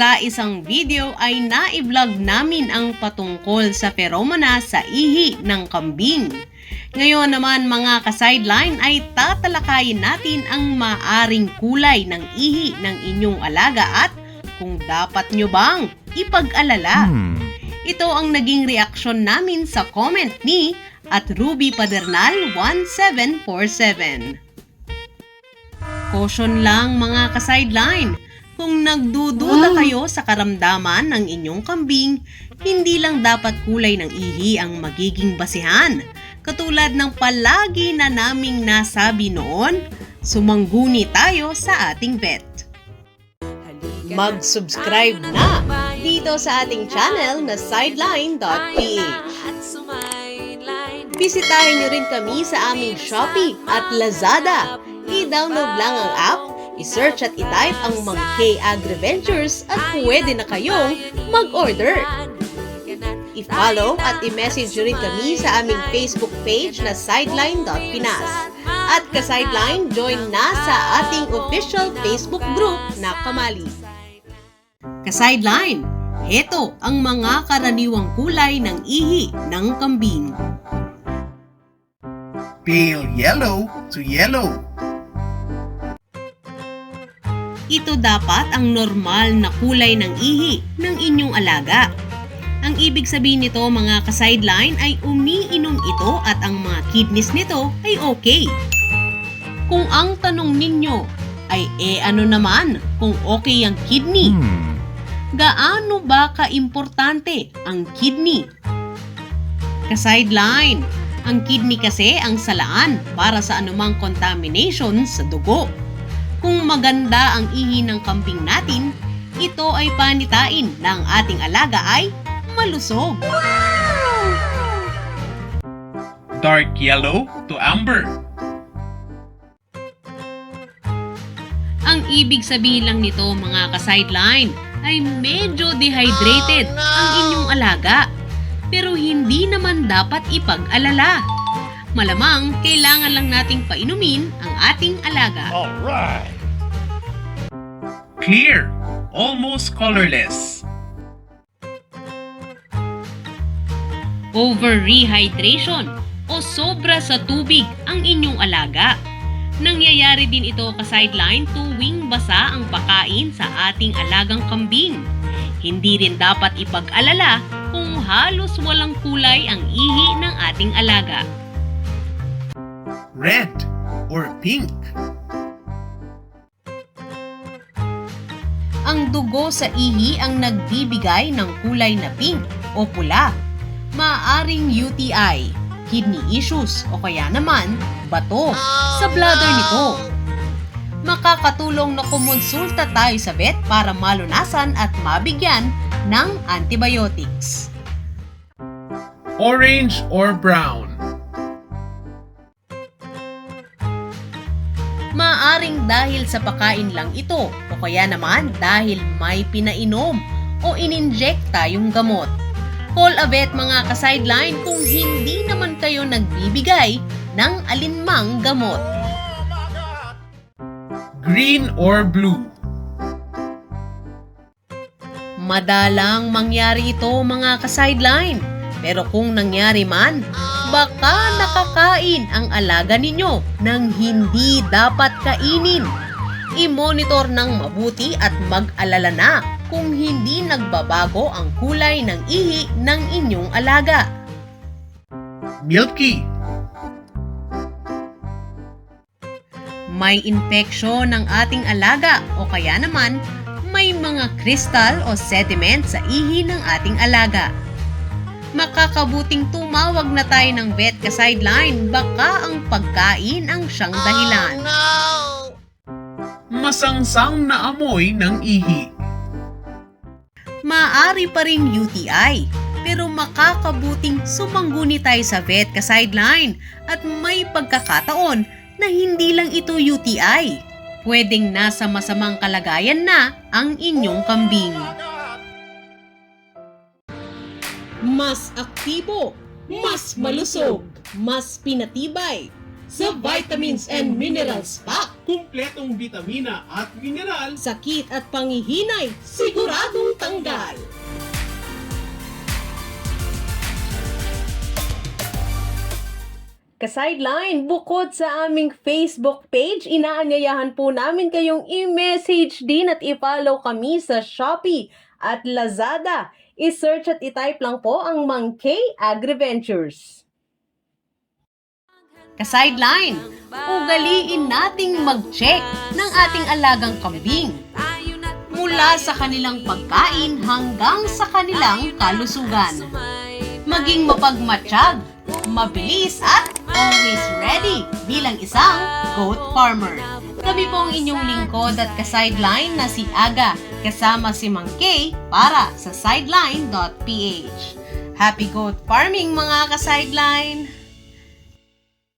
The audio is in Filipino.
Sa isang video ay na-vlog namin ang patungkol sa pheromona sa ihi ng kambing. Ngayon naman mga ka-sideline ay tatalakayin natin ang maaring kulay ng ihi ng inyong alaga at kung dapat nyo bang ipag-alala. Ito ang naging reaksyon namin sa comment ni at Ruby Padernal 1747. Caution lang mga ka-sideline. Kung nagdududa kayo sa karamdaman ng inyong kambing, hindi lang dapat kulay ng ihi ang magiging basihan. Katulad ng palagi na naming nasabi noon, sumangguni tayo sa ating vet. Mag-subscribe na dito sa ating channel na sideline.ph. Bisitahin niyo rin kami sa aming Shopee at Lazada. I-download lang ang app, i-search at i-type ang mga K-Agri-Ventures at pwede na kayong mag-order. I-follow at i-message rin kami sa aming Facebook page na sideline.pinas. At ka-sideline, join na sa ating official Facebook group na Kamali. Ka-sideline, heto ang mga karaniwang kulay ng ihi ng kambing. Pale yellow to yellow. Ito dapat ang normal na kulay ng ihi ng inyong alaga. Ang ibig sabihin nito mga ka-sideline ay umiinom ito at ang mga kidneys nito ay okay. Kung ang tanong ninyo ay e ano naman kung okay ang kidney, gaano ba ka-importante ang kidney? Ka-sideline, ang kidney kasi ang salaan para sa anumang contamination sa dugo. Kung maganda ang ihi ng kambing natin, ito ay panitain na ang ating alaga ay malusog. Dark yellow to amber. Ang ibig sabihin lang nito mga ka-sideline ay medyo dehydrated ang inyong alaga. Pero hindi naman dapat ipag-alala. Malamang kailangan lang nating painumin ang ating alaga. Alright. Clear, almost colorless. Over-rehydration o sobra sa tubig ang inyong alaga. Nangyayari din ito ka-sideline tuwing basa ang pakain sa ating alagang kambing. Hindi rin dapat ipag-alala kung halos walang kulay ang ihi ng ating alaga. Red or pink. Ang dugo sa ihi ang nagbibigay ng kulay na pink o pula. Maaring UTI, kidney issues o kaya naman bato sa bladder nito. Makakatulong na kumonsulta tayo sa vet para malunasan at mabigyan ng antibiotics. Orange or brown. Maaring dahil sa pakain lang ito o kaya naman dahil may pinainom o ininject tayong gamot. Call a vet mga ka-sideline kung hindi naman kayo nagbibigay ng alinmang gamot. Green or blue. Madalang mangyari ito mga ka-sideline. Pero kung nangyari man, baka nakakain ang alaga ninyo ng hindi dapat kainin. I-monitor ng mabuti at mag-alala na kung hindi nagbabago ang kulay ng ihi ng inyong alaga. Milky. May infeksyon ng ating alaga o kaya naman may mga kristal o sediment sa ihi ng ating alaga. Makakabuting tumawag na tayo ng vet ka sideline baka ang pagkain ang siyang dahilan. Masangsang na amoy ng ihi. Maaari pa ring UTI pero makakabuting sumangguni tayo sa vet ka sideline at may pagkakataon na hindi lang ito UTI. Pwedeng nasa masamang kalagayan na ang inyong kambing. Mas aktibo, mas malusog, mas pinatibay sa vitamins and minerals pack kumpletong bitamina at mineral. Sakit at pangihinay, siguradong tanggal. Ka-sideline, bukod sa aming Facebook page, inaanyayahan po namin kayong i-message din at i-follow kami sa Shopee at Lazada. I-search at i-type lang po ang Mang K Agriventures. Ka-sideline, ugaliin nating mag-check ng ating alagang kambing mula sa kanilang pagkain hanggang sa kanilang kalusugan. Maging mapagmatsyag, mabilis at always ready bilang isang goat farmer. Kami po ang inyong lingkod at ka-sideline na si Aga kasama si Mang Kay para sa sideline.ph. Happy goat farming mga ka-sideline!